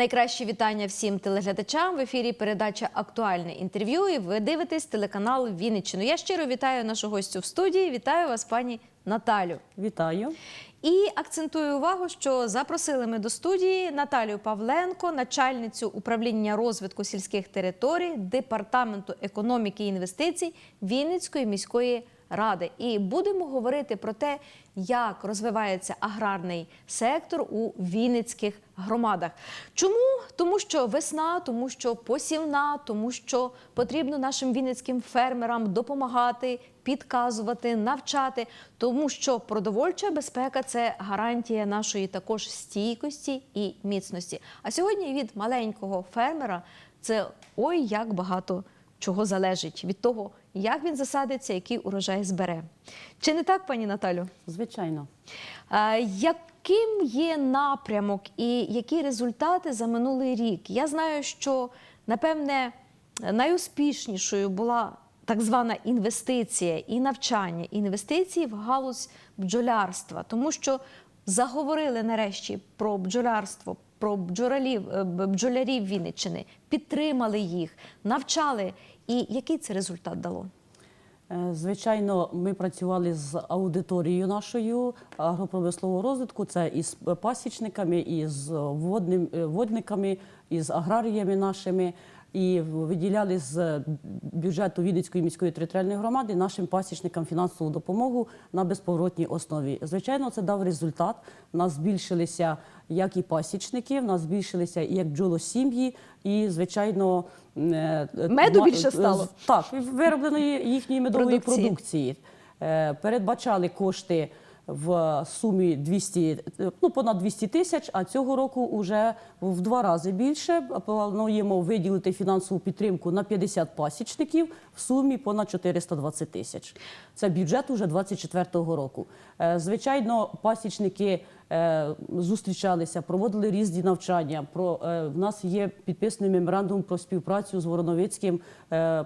Найкращі вітання всім телеглядачам в ефірі. Передача Актуальне інтерв'ю. І ви дивитесь телеканал Вінниччину. Я щиро вітаю нашу гостю в студії. Вітаю вас, пані Наталю. Вітаю. І акцентую увагу, що запросили ми до студії Наталію Павленко, начальницю управління розвитку сільських територій департаменту економіки і інвестицій Вінницької міської ради. І будемо говорити про те, як розвивається аграрний сектор у Вінницьких громадах. Чому? Тому що весна, тому що посівна, тому що потрібно нашим вінницьким фермерам допомагати, підказувати, навчати, тому що продовольча безпека це гарантія нашої також стійкості і міцності. А сьогодні від маленького фермера це ой як багато чого залежить від того, як він засадиться, який урожай збере. Чи не так, пані Наталю? Звичайно. Яким є напрямок і які результати за минулий рік? Я знаю, що напевне найуспішнішою була так звана інвестиція і навчання, інвестиції в галузь бджолярства, тому що заговорили нарешті про бджолярство, про бджолярів, е, бджолярів Вінниччини, підтримали їх, навчали. І який це результат дало? Е, Звичайно, ми працювали з аудиторією нашою агропромислового розвитку. Це із пасічниками, із водним, водниками, і з аграріями нашими. І виділяли з бюджету Вінницької міської територіальної громади нашим пасічникам фінансову допомогу на безповоротній основі. Звичайно, це дав результат. У нас збільшилися як і пасічники, в нас збільшилися і як бджолосім'ї, і звичайно е, Меду більше стало? Так, виробленої їхньої медової Продукції. продукції. Е, Передбачали кошти в сумі 200, е, ну, понад 200 тисяч, а цього року вже в два рази більше. Плануємо виділити фінансову підтримку на 50 пасічників в сумі понад 420 тисяч. Це бюджет уже 24-го року. Е, Звичайно, пасічники е, зустрічалися, проводили різні навчання. Про е, в нас є підписаний меморандум про співпрацю з Вороновицьким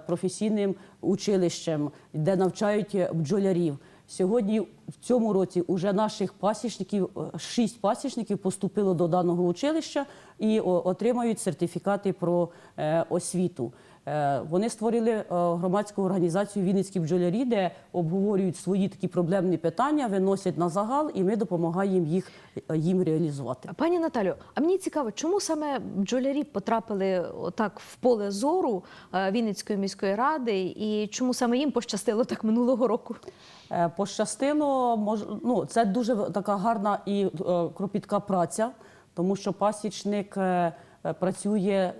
професійним училищем, де навчають бджолярів. Сьогодні в цьому році вже наших пасічників, е, шість пасічників поступило до даного училища і отримають сертифікати про е, освіту. Е, Вони створили е, громадську організацію Вінницькі бджолярі, де обговорюють свої такі проблемні питання, виносять на загал, і ми допомагаємо їх е, їм реалізувати. Пані Наталю, а мені цікаво, чому саме бджолярі потрапили отак в поле зору Вінницької міської ради, і чому саме їм пощастило так минулого року? Пощастило, ну, це дуже така гарна і кропітка праця, тому що пасічник працює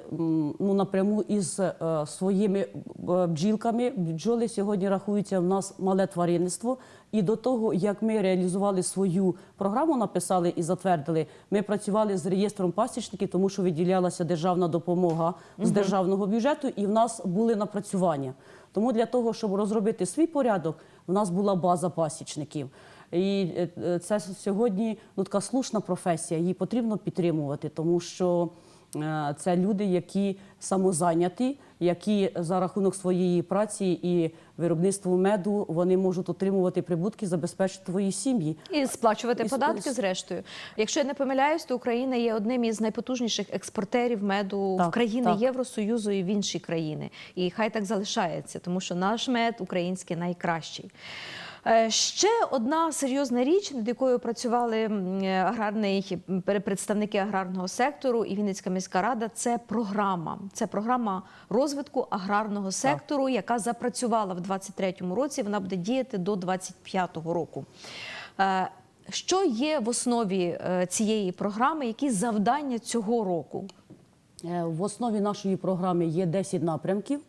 ну, напряму із е, своїми е, бджілками. Бджоли сьогодні рахуються в нас мале тваринництво. І до того, як ми реалізували свою програму, написали і затвердили, ми працювали з реєстром пасічників, тому що виділялася державна допомога з державного бюджету, і в нас були напрацювання. Тому для того, щоб розробити свій порядок, в нас була база пасічників. І е, е, це сьогодні ну, така слушна професія, її потрібно підтримувати, тому що е, це люди, які самозайняті, які за рахунок своєї праці і виробництва меду вони можуть отримувати прибутки, забезпечити свої сім'ї. І сплачувати І податки, зрештою. Якщо я не помиляюсь, то Україна є одним із найпотужніших експортерів меду в країни так. Євросоюзу і в інші країни. І хай так залишається, тому що наш мед український найкращий. Е, Ще одна серйозна річ, над якою працювали е, аграрний представники аграрного сектору і Вінницька міська рада. Це програма. Це програма розвитку аграрного сектору, яка запрацювала в 2023 році. Вона буде діяти до 2025 року. Е, Що є в основі цієї програми? Які завдання цього року? В основі нашої програми є 10 напрямків.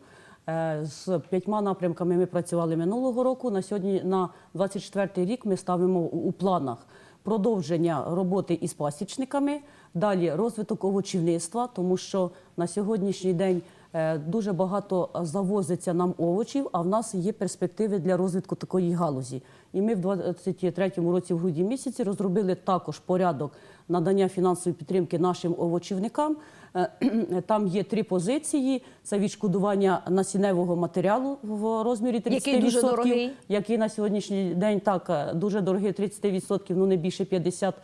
Е, З п'ятьма напрямками ми працювали минулого року. На сьогодні, на 24 рік, ми ставимо у планах продовження роботи із пасічниками, далі розвиток овочівництва, тому що на сьогоднішній день дуже багато завозиться нам овочів, а в нас є перспективи для розвитку такої галузі. І ми в 23-му році, в грудні місяці, розробили також порядок надання фінансової підтримки нашим овочівникам. Е, Там є три позиції: це відшкодування насінневого матеріалу в розмірі 30%, Який дуже дорогий. який на сьогоднішній день так е, дуже дорогий, 30%, ну не більше 50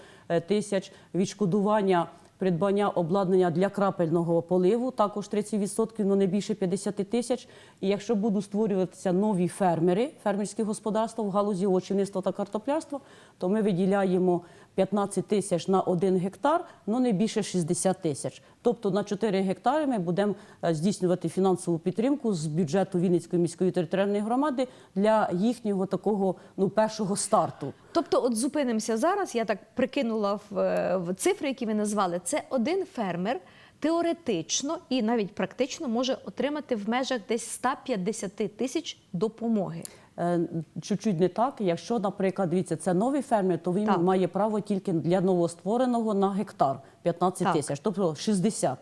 тисяч. Відшкодування придбання обладнання для крапельного поливу, також 30%, ну не більше 50 тисяч. І якщо будуть створюватися нові фермери, фермерські господарства в галузі овочівництва та картоплярства, то ми виділяємо 15 тисяч на один гектар, ну не більше 60 тисяч. Тобто на 4 гектари ми будемо е, здійснювати фінансову підтримку з бюджету Вінницької міської територіальної громади для їхнього такого ну першого старту. Тобто, от зупинимося зараз. Я так прикинула в, е, в цифри, які ви назвали. Це один фермер теоретично і навіть практично може отримати в межах десь 150 тисяч допомоги. Е, Чуть-чуть не так. Якщо, наприклад, дивіться, це новий фермер, то він Так. має право тільки для новоствореного на гектар 15 Так. тисяч, тобто 60.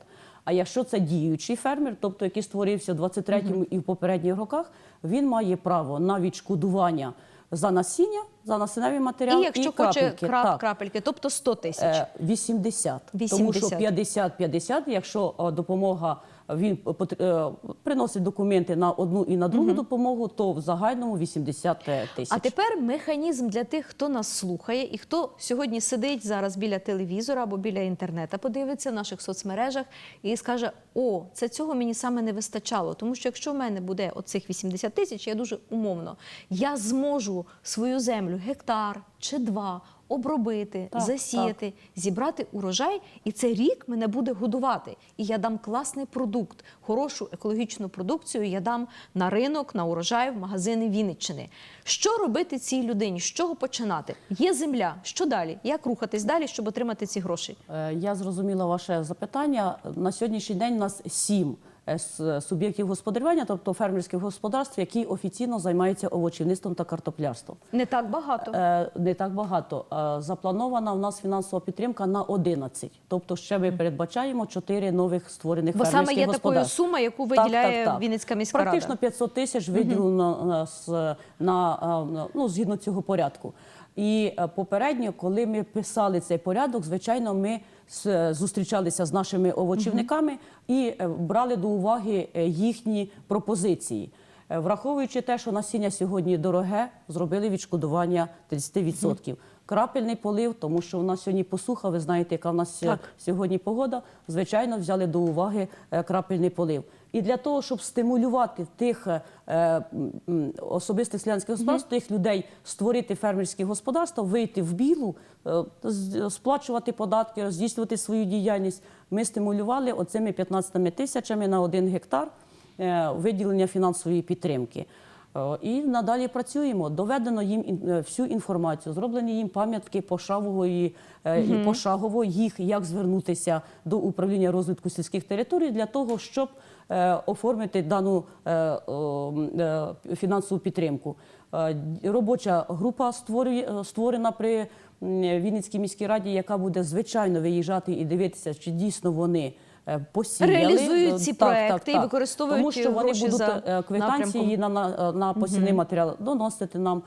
А якщо це діючий фермер, тобто який створився в 23-му і в попередніх роках, він має право на відшкодування за насіння, за насінневий матеріал і якщо хоче крапельки. крап, Так. крапельки, тобто 100 тисяч. Е, 80. Тому що 80. 50-50, якщо е, допомога він е, приносить документи на одну і на другу допомогу, то в загальному 80 тисяч. А тепер механізм для тих, хто нас слухає і хто сьогодні сидить зараз біля телевізора або біля інтернету, подивиться в наших соцмережах і скаже: О, це цього мені саме не вистачало. Тому що якщо в мене буде оцих 80 тисяч, я дуже умовно, я зможу свою землю гектар чи два. Обробити, Так, засіяти, зібрати урожай, і це рік мене буде годувати. І я дам класний продукт, хорошу екологічну продукцію. Я дам на ринок, на урожай, в магазини Вінниччини. Що робити цій людині? З чого починати? Є земля. Що далі? Як рухатись далі, щоб отримати ці гроші? Е, Я зрозуміла ваше запитання. На сьогоднішній день у нас сім суб'єктів господарювання, тобто фермерських господарств, які офіційно займаються овочівництвом та картоплярством. Не так багато. Е, Не так багато. Е, Запланована у нас фінансова підтримка на 11. Тобто ще ми передбачаємо 4 нових створених Бо саме фермерських є такою сума, яку виділяє так, так. Вінницька міська Практично рада. 500 тисяч виділено е, з- на, е, ну, згідно цього порядку. І е, попередньо, коли ми писали цей порядок, звичайно, ми зустрічалися з нашими овочівниками і е, брали до уваги е, їхні пропозиції. Е, Враховуючи те, що насіння сьогодні дороге, зробили відшкодування 30%. Крапельний полив, тому що у нас сьогодні посуха, ви знаєте, яка в нас Так. сьогодні погода, звичайно, взяли до уваги крапельний полив. І для того, щоб стимулювати тих е, особистих селянських господарств, тих людей створити фермерські господарства, вийти в білу, е, сплачувати податки, здійснювати свою діяльність, ми стимулювали оцими 15 тисячами на один гектар е, виділення фінансової підтримки. Е, І надалі працюємо. Доведено їм е, всю інформацію, зроблені їм пам'ятки пошагової е, і пошагово їх, як звернутися до управління розвитку сільських територій для того, щоб оформити дану фінансову підтримку. Робоча група створена при Вінницькій міській раді, яка буде звичайно виїжджати і дивитися, чи дійсно вони. Е, Посіяли Реалізують Е, ці так, проекти так, і використовують тому що вони будуть за е, квитанції на, на, на посівний матеріал доносити нам,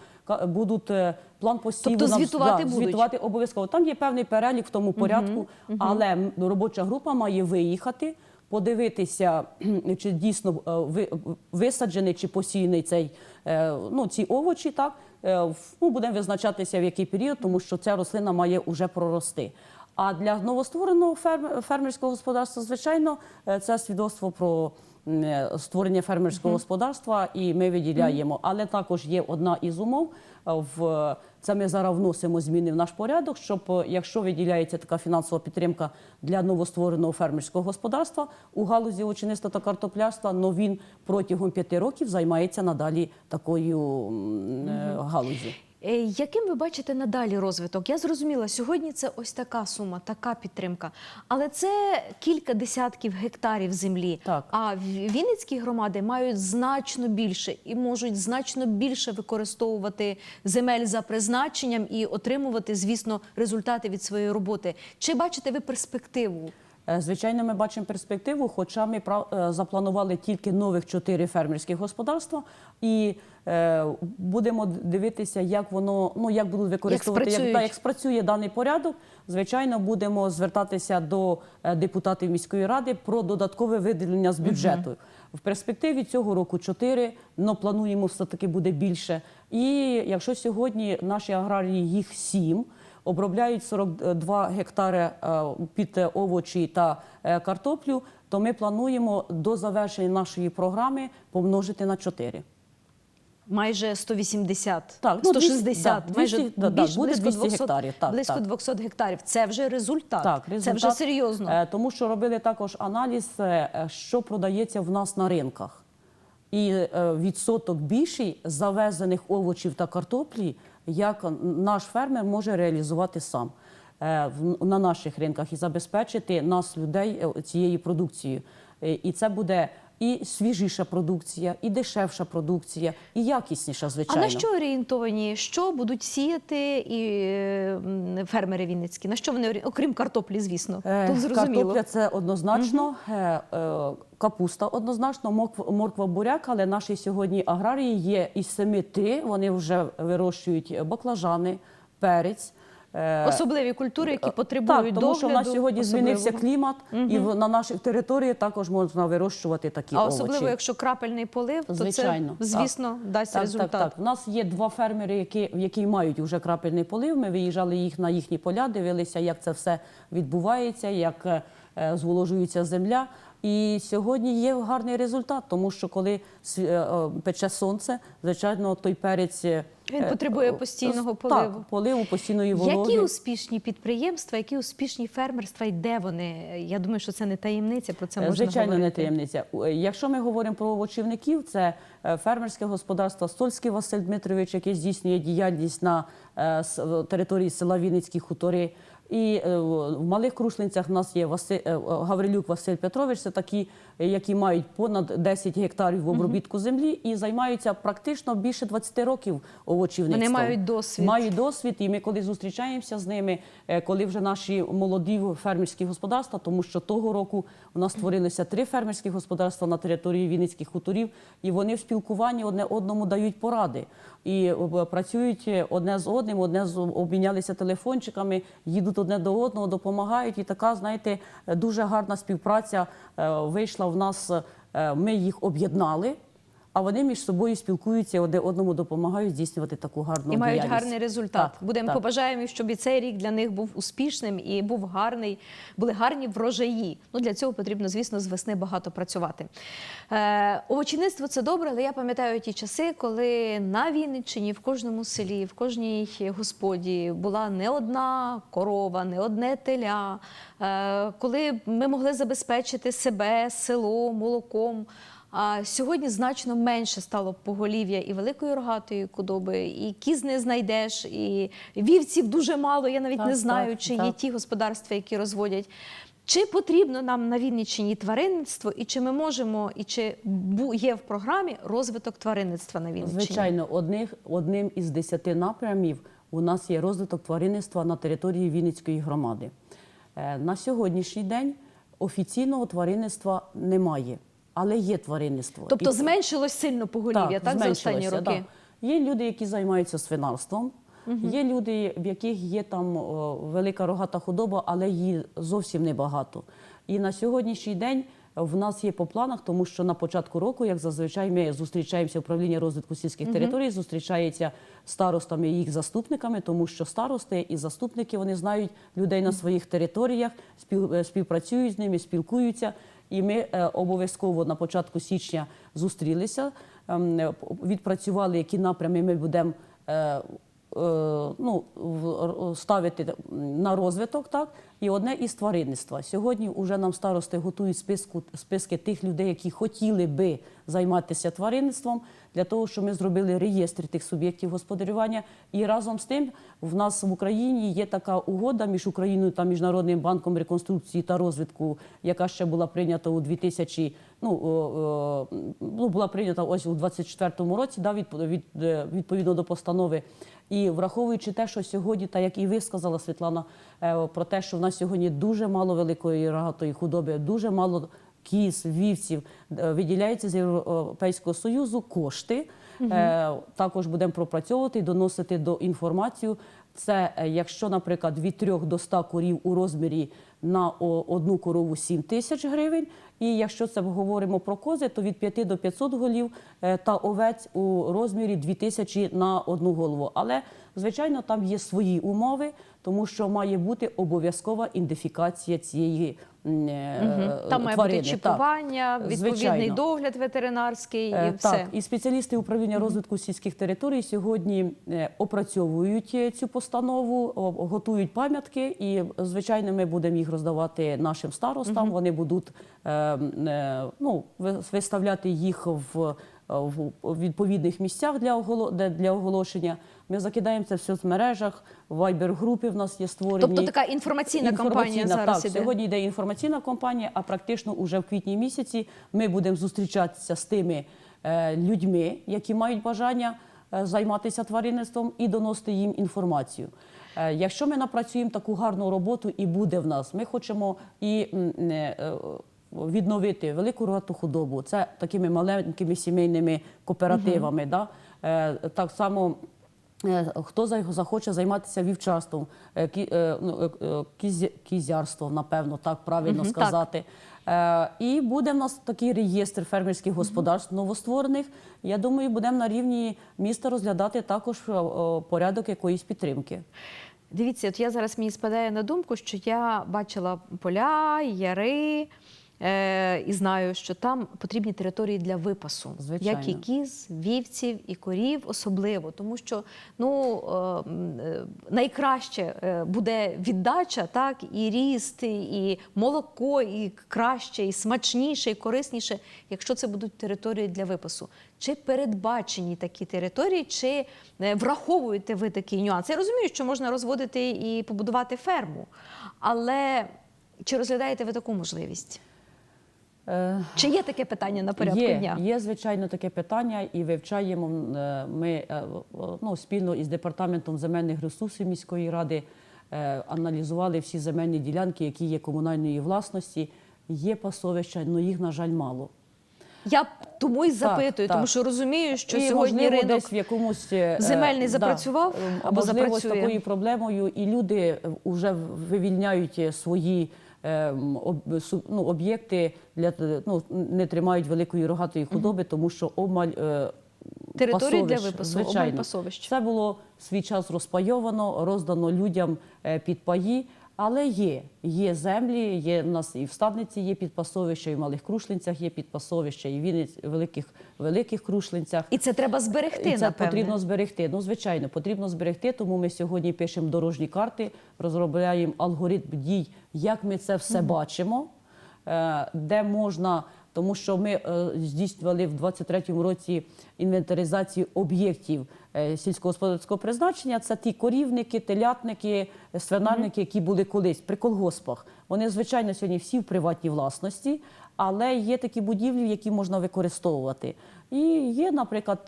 будуть план посіву Тобто нам звітувати будуть? звітувати обов'язково. Там є певний перелік в тому порядку, але робоча група має виїхати. Подивитися, чи дійсно ви- висаджений чи посіяний цей ну ці овочі, так ну, будемо визначатися в який період, тому що ця рослина має уже прорости. А для новоствореного ферм- фермерського господарства, звичайно, е, це свідоцтво про е, створення фермерського господарства, і ми виділяємо. Але також є одна із умов. е, В це ми зараз вносимо зміни в наш порядок, щоб якщо виділяється така фінансова підтримка для новоствореного фермерського господарства у галузі овочинництва та картоплярства, но він протягом п'яти років займається надалі такою м, е, галузю. Е, Яким ви бачите надалі розвиток? Я зрозуміла, сьогодні це ось така сума, така підтримка. Але це кілька десятків гектарів землі. Так. А Вінницькі громади мають значно більше і можуть значно більше використовувати земель за призначенням і отримувати, звісно, результати від своєї роботи. Чи бачите ви перспективу? Е, Звичайно, ми бачимо перспективу, хоча ми е, запланували тільки нових чотири фермерські господарства, і е, будемо дивитися, як воно ну як будуть використовувати як, да, як спрацює даний порядок. Звичайно, будемо звертатися до депутатів міської ради про додаткове виділення з бюджету. В перспективі цього року чотири, але плануємо все таки буде більше. І якщо сьогодні наші аграрії їх сім. Обробляють 42 гектари е, під овочі та е, картоплю, то ми плануємо до завершення нашої програми помножити на 4. Майже 180, Так, ну, 160, 200, да, майже 200, да, більш, буде близько 200 гектарів, так, близько так. 200 гектарів. Це вже результат. Так, Це вже серйозно. е, Тому що робили також аналіз, що продається в нас на ринках. І відсоток більший завезених овочів та картоплі, як наш фермер може реалізувати сам е, на наших ринках і забезпечити нас, людей, е, цією продукцією. Е, І це буде і свіжіша продукція, і дешевша продукція, і якісніша, А на що орієнтовані? Що будуть сіяти і фермери вінницькі? На що вони орі- окрім картоплі, звісно? Е, Тут зрозуміло. Картопля це однозначно, е, капуста однозначно, морква, буряк, але наші сьогодні аграрії є із семи три. Вони вже вирощують баклажани, перець. Е, Особливі культури, які потребують так, тому що в нас догляду сьогодні змінився особливого. клімат, і в, на наших територіях також можна вирощувати такі А овочі. особливо, якщо крапельний полив, то Звичайно, це, звісно, дасть так, результат. Так, так. У нас є два фермери, які, які мають вже крапельний полив. Ми виїжджали їх на їхні поля, дивилися, як це все відбувається, як е, е, зволожується земля. І сьогодні є гарний результат, тому що коли е, е, пече сонце, звичайно, той перець е, Він потребує постійного Так, поливу. поливу, постійної вологи. Які успішні підприємства, які успішні фермерства і де вони? Я думаю, що це не таємниця, про це можна Звичайно, не таємниця. Якщо ми говоримо про овочівників, це фермерське господарство Стольський Василь Дмитрович, яке здійснює діяльність на території села Вінницькі хутори. І е, в малих Крушлинцях в нас є Василь, е, Гаврилюк Василь Петрович. Це такі, е, які мають понад 10 гектарів в обробітку землі і займаються практично більше 20 років овочівництвом. Вони мають досвід. Мають досвід, і ми коли зустрічаємося з ними, е, коли вже наші молоді фермерські господарства, тому що того року у нас створилися три фермерські господарства на території Вінницьких хуторів, і вони в спілкуванні одне одному дають поради. І е, працюють одне з одним, одне з обмінялися телефончиками, їдуть одне до одного, допомагають. І така, знаєте, дуже гарна співпраця е, вийшла в нас. Е, Ми їх об'єднали. А вони між собою спілкуються, одне одному допомагають здійснювати таку гарну І мають діяльність. гарний результат. Так, Будемо так. побажаємо, щоб і цей рік для них був успішним і був гарний, були гарні врожаї. Ну для цього потрібно, звісно, з весни багато працювати. Е, овочівництво це добре, але я пам'ятаю ті часи, коли на Вінниччині, в кожному селі, в кожній господі була не одна корова, не одне теля. Е, коли ми могли забезпечити себе, село молоком. А сьогодні значно менше стало поголів'я і великої рогатої худоби, і кіз не знайдеш, і вівців дуже мало. Я навіть Так, не знаю, так, чи є ті господарства, які розводять. Чи потрібно нам на Вінниччині тваринництво, і чи ми можемо, і чи є в програмі розвиток тваринництва на Вінниччині? Звичайно, одних, одним із десяти напрямів у нас є розвиток тваринництва на території Вінницької громади. Е, На сьогоднішній день офіційного тваринництва немає, але є тваринництво. Тобто І- зменшилось сильно поголів'я, так, за останні роки? да. Є люди, які займаються свинарством. Є люди, в яких є там о, велика рогата худоба, але її зовсім небагато. І на сьогоднішній день в нас є по планах, тому що на початку року, як зазвичай, ми зустрічаємося управління розвитку сільських територій, зустрічається старостами і їх заступниками, тому що старости і заступники вони знають людей на своїх територіях, е, співпрацюють з ними, спілкуються. І ми е, обов'язково на початку січня зустрілися, ем, е, відпрацювали, які напрями ми будемо е, ну, ставити на розвиток. Так? І одне із тваринництва. Сьогодні вже нам старости готують списку, списки тих людей, які хотіли би займатися тваринництвом, для того, щоб ми зробили реєстр тих суб'єктів господарювання. І разом з тим в нас в Україні є така угода між Україною та Міжнародним банком реконструкції та розвитку, яка ще була прийнята у 2000, ну, о, о, ну була прийнята ось у 24-му році, да, від, від, е, відповідно до постанови. І враховуючи те, що сьогодні, так як і ви сказала, Світлана, е, про те, що в нас сьогодні дуже мало великої рогатої худоби, дуже мало кіз, вівців, е, виділяються з Європейського Союзу кошти. Е, Також будемо пропрацьовувати і доносити до інформацію. Це е, якщо, наприклад, від 3 до 100 корів у розмірі на одну корову 7 тисяч гривень. І якщо це говоримо про кози, то від 5 до 500 голів е, та овець у розмірі 2 тисячі на одну голову. Але звичайно там є свої умови, тому що має бути обов'язкова ідентифікація цієї е, Там має бути Так. відповідний Звичайно. догляд ветеринарський і Е, все. Так, і спеціалісти управління розвитку сільських територій сьогодні е, опрацьовують цю постанову, готують пам'ятки, і звичайно, ми будемо їх роздавати нашим старостам. Вони будуть ну, ви- виставляти їх в. В відповідних місцях для для оголошення ми закидаємо це в соцмережах, вайбер-групи в нас є створені. Тобто така інформаційна кампанія Інформаційна, зараз так, іде. Сьогодні йде інформаційна кампанія, а практично уже в квітні місяці ми будемо зустрічатися з тими е, людьми, які мають бажання е, займатися тваринництвом і доносити їм інформацію. Е, якщо ми напрацюємо таку гарну роботу і буде в нас, ми хочемо і е, відновити велику рогату худобу. Це такими маленькими сімейними кооперативами. Да? Е, так само Е, Хто за- захоче займатися вівчарством, е, е, ну, кізя- кізярством, напевно, так правильно Мгм, сказати. Е, І буде в нас такий реєстр фермерських господарств новостворених. Я думаю, будемо на рівні міста розглядати також порядок якоїсь підтримки. Дивіться, от я зараз мені спадає на думку, що я бачила поля, яри. Е, і знаю, що там потрібні території для випасу, Звичайно. як і кіз, вівців і корів, особливо, тому що ну е, е, найкраще е, буде віддача, так і ріст, і молоко, і краще, і смачніше, і корисніше, якщо це будуть території для випасу. Чи передбачені такі території, чи е, враховуєте ви такий нюанс? Я розумію, що можна розводити і побудувати ферму, але чи розглядаєте ви таку можливість? Е, Чи є таке питання на порядку є, дня? Є, звичайно, таке питання, і вивчаємо е, ми е, ну, спільно із департаментом земельних ресурсів міської ради. Аналізували всі земельні ділянки, які є комунальної власності. Є пасовища, але їх, на жаль, мало. Я тому і запитую, так. тому що розумію, що і, сьогодні можливо, ринок десь в якомусь земельний запрацював е, або можливо, з такою проблемою, і люди вже вивільняють свої ну, об'єкти для ну, не тримають великої рогатої худоби, тому що обмаль. е, Території для випасу, обмаль звичайно. пасовищ. Це було в свій час розпайовано, роздано людям е, під паї. Але є, є землі, є в нас і в Стадниці є підпасовища, і в Малих Крушлинцях є підпасовища, і в Вінниць, великих, великих Крушлинцях. і це треба зберегти. І це напевне. потрібно зберегти. Ну, звичайно, потрібно зберегти. Тому ми сьогодні пишемо дорожні карти, розробляємо алгоритм дій, як ми це все бачимо, е, де можна. Тому що ми е, здійснювали в 23-му році інвентаризацію об'єктів е, сільськогосподарського призначення. Це ті корівники, телятники, свинарники, які були колись при колгоспах. Вони, звичайно, сьогодні всі в приватній власності, але є такі будівлі, які можна використовувати. І є, наприклад,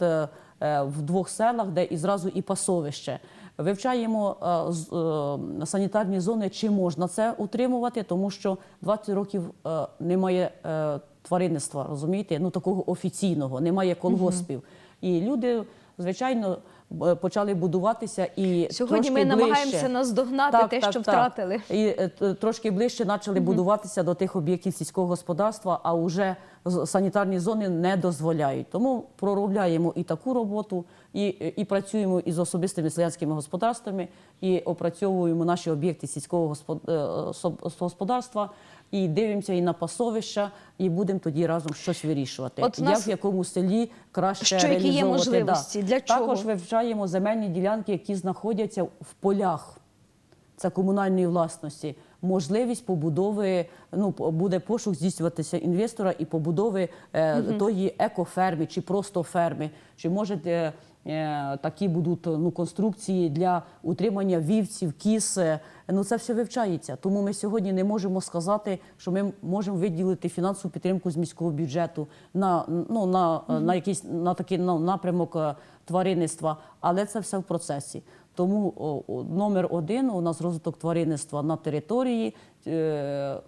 в двох селах, де і зразу і пасовище. Вивчаємо е, е, санітарні зони, чи можна це утримувати, тому що 20 років е, немає тваринництва, розумієте? Ну такого офіційного, немає колгоспів. І люди, звичайно, почали будуватися і Сьогодні ми ближче. намагаємося наздогнати те, що втратили. І трошки ближче почали будуватися до тих об'єктів сільського господарства, а вже санітарні зони не дозволяють. Тому проробляємо і таку роботу, і, і працюємо із особистими селянськими господарствами, і опрацьовуємо наші об'єкти сільського е, господарства, і дивимося і на пасовища, і будемо тоді разом щось вирішувати. От Як нас- в якому селі краще Що, які є реалізовувати. можливості? Для чого? Також вивчаємо земельні ділянки, які знаходяться в полях це комунальної власності. Можливість побудови, ну буде пошук здійснюватися інвестора і побудови е, тої екоферми чи просто ферми. Чи може е, е, такі будуть ну, конструкції для утримання вівців, кіз. е, Ну це все вивчається. Тому ми сьогодні не можемо сказати, що ми можемо виділити фінансову підтримку з міського бюджету на ну на, на якийсь на такий напрямок е, тваринництва, але це все в процесі. Тому номер один у нас розвиток тваринництва на території. Е,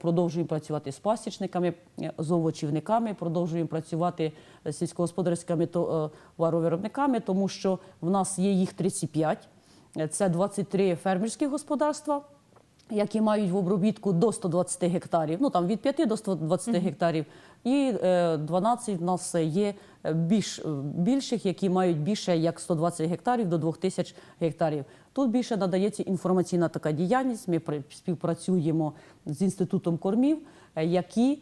продовжуємо працювати з пасічниками, е, з овочівниками, продовжуємо працювати з сільськогосподарськими товаровиробниками, тому що в нас є їх 35. Е, Це 23 фермерські господарства. Які мають в обробітку до 120 гектарів, ну там від 5 до 120 гектарів, і е, 12 в нас є е, більш, е, більших, які мають більше як 120 гектарів до 2000 гектарів. Тут більше надається інформаційна така діяльність. Ми співпрацюємо з інститутом кормів, е, які е,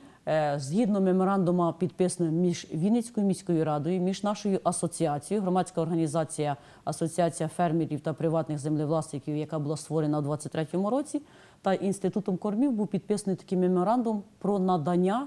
згідно меморандуму підписаного між Вінницькою міською радою, між нашою асоціацією, громадська організація Асоціація фермерів та приватних землевласників, яка була створена у 23-му році, та інститутом кормів був підписаний такий меморандум про надання е,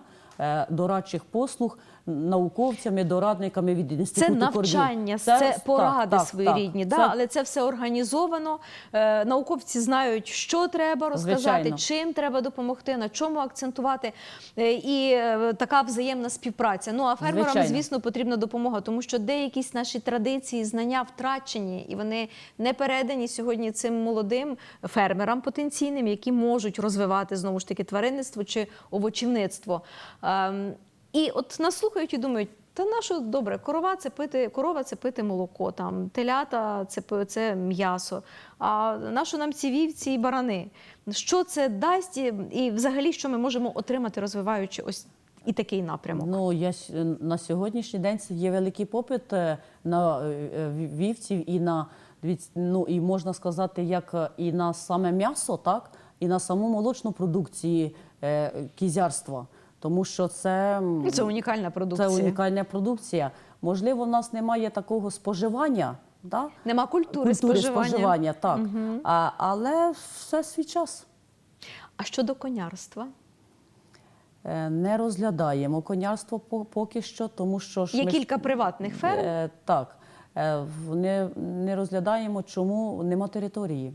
дорадчих послуг науковцями, дорадниками від Це навчання, кормів. це, поради так, так, своєрідні, так. Це- але це все організовано. Е, науковці знають, що треба розказати, Звичайно. чим треба допомогти, на чому акцентувати. Е, і е, така взаємна співпраця. Ну а фермерам, Звичайно. звісно, потрібна допомога, тому що деякі наші традиції, знання втрачені, і вони не передані сьогодні цим молодим фермерам потенційним, які можуть розвивати знову ж таки тваринництво чи овочівництво. Ем, і от нас слухають і думають. Та на що добре, корова це пити, корова це пити молоко, там телята це це м'ясо. А на що нам ці вівці і барани? Що це дасть, і, і взагалі що ми можемо отримати, розвиваючи ось і такий напрямок? Ну, я с- на сьогоднішній день є великий попит е, на е, е, вівців і на ну і можна сказати, як е, і на саме м'ясо, так і на саму молочну продукцію е, кізярства. Тому що це, Ну, Це унікальна продукція. це унікальна продукція. Можливо, в нас немає такого споживання, да? Нема культури, культури споживання. споживання, так. А, але все свій час. А щодо конярства? Е, Не розглядаємо конярство поки що, тому що ж Є ми кілька приватних ферм. Е, так. Е, не, не розглядаємо, чому нема території.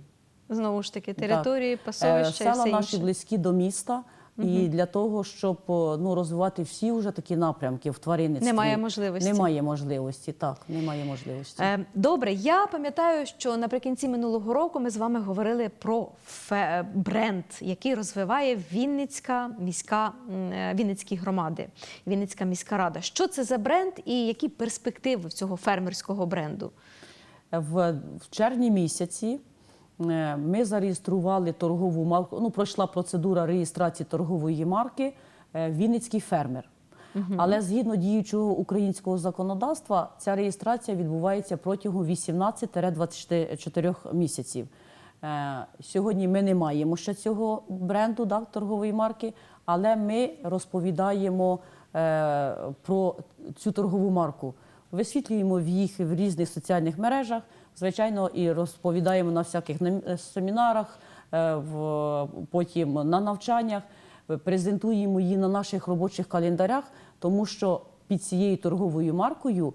Знову ж таки, Так. території, пасовища і Села все наші інше. близькі до міста. І для того, щоб ну, розвивати всі вже такі напрямки в тваринництві. Немає можливості. Немає можливості, так, немає можливості. Е, Добре, я пам'ятаю, що наприкінці минулого року ми з вами говорили про фе- бренд, який розвиває Вінницька міська е, Вінницькі громади, Вінницька міська рада. Що це за бренд і які перспективи цього фермерського бренду? В, в червні місяці е, ми зареєстрували торгову марку. Ну, пройшла процедура реєстрації торгової марки е, Вінницький фермер. Але згідно діючого українського законодавства, ця реєстрація відбувається протягом 18-24 місяців. Е, Сьогодні ми не маємо ще цього бренду да, торгової марки, але ми розповідаємо е, про цю торгову марку. Висвітлюємо в їх в різних соціальних мережах, звичайно, і розповідаємо на всяких семінарах, е, потім на навчаннях, е, презентуємо її на наших робочих календарях, тому що під цією торговою маркою,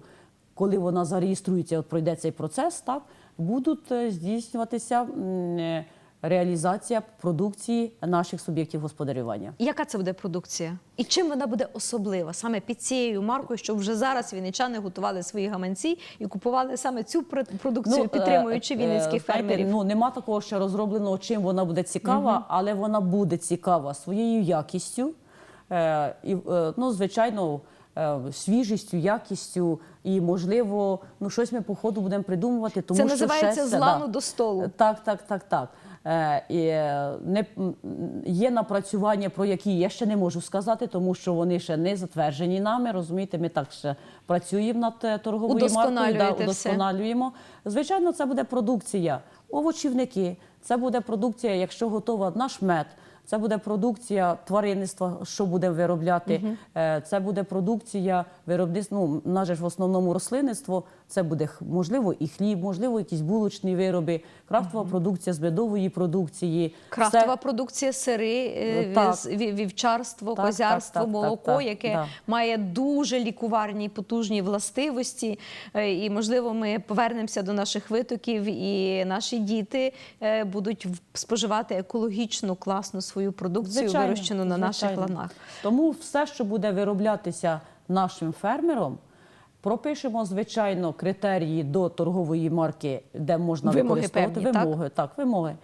коли вона зареєструється, от пройде цей процес, так будуть е, здійснюватися е, реалізація продукції наших суб'єктів господарювання. Яка це буде продукція? І чим вона буде особлива саме під цією маркою, щоб вже зараз вінничани готували свої гаманці і купували саме цю пр- продукцію, е, підтримуючи е, вінницьких фермерів? Ну нема такого ще розробленого, чим вона буде цікава, але вона буде цікава своєю якістю е, і е, ну, звичайно. Свіжістю, якістю і можливо, ну щось ми по ходу будемо придумувати. Тому Це що називається ще з лану до столу. Так, так, так, так. Е, і, е, не, є напрацювання, про які я ще не можу сказати, тому що вони ще не затверджені нами. Розумієте, ми так ще працюємо над е, торговою маркою, да, удосконалюємо. все. удосконалюємо. Звичайно, це буде продукція, овочівники, це буде продукція, якщо готова наш мед. Це буде продукція тваринництва, що буде виробляти. Е, Це буде продукція виробництва. Ну, же ж в основному рослинництво. Це буде можливо і хліб, можливо, якісь булочні вироби, крафтова продукція з медової продукції. Крафтова Все- продукція, сири, е, Ну, так. вівчарство, Так, козярство, так, так, молоко, так, так, яке да. має дуже лікуварні потужні властивості. Е, І, можливо, ми повернемося до наших витоків, і наші діти будуть споживати екологічну, класну свою продукцію, Звичайно, вирощену на наших ланах. Тому все, що буде вироблятися нашим фермером, пропишемо, звичайно, критерії до торгової марки, де можна Вимоги використовувати певні, так? вимоги. Так? вимоги.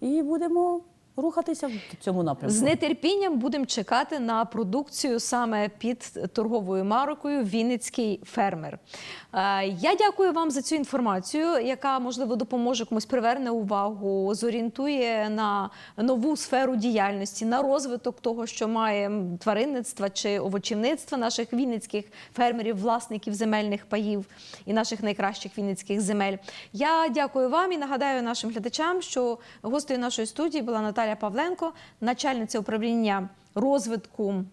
І будемо рухатися в цьому напрямку. З нетерпінням будемо чекати на продукцію саме під торговою маркою Вінницький фермер. Е, Я дякую вам за цю інформацію, яка можливо допоможе комусь приверне увагу, зорієнтує на нову сферу діяльності, на розвиток того, що має тваринництва чи овочівництва наших вінницьких фермерів, власників земельних паїв і наших найкращих вінницьких земель. Я дякую вам і нагадаю нашим глядачам, що гостею нашої студії була Наталя Павленко, начальниця управління розвитку.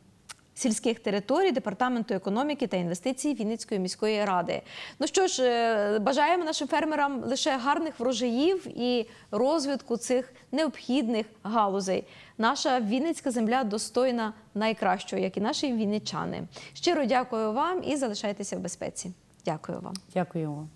Сільських територій департаменту економіки та інвестицій Вінницької міської ради. Ну що ж, е, бажаємо нашим фермерам лише гарних врожаїв і розвитку цих необхідних галузей. Наша Вінницька земля достойна найкращого, як і наші вінничани. Щиро дякую вам і залишайтеся в безпеці. Дякую вам. Дякую вам.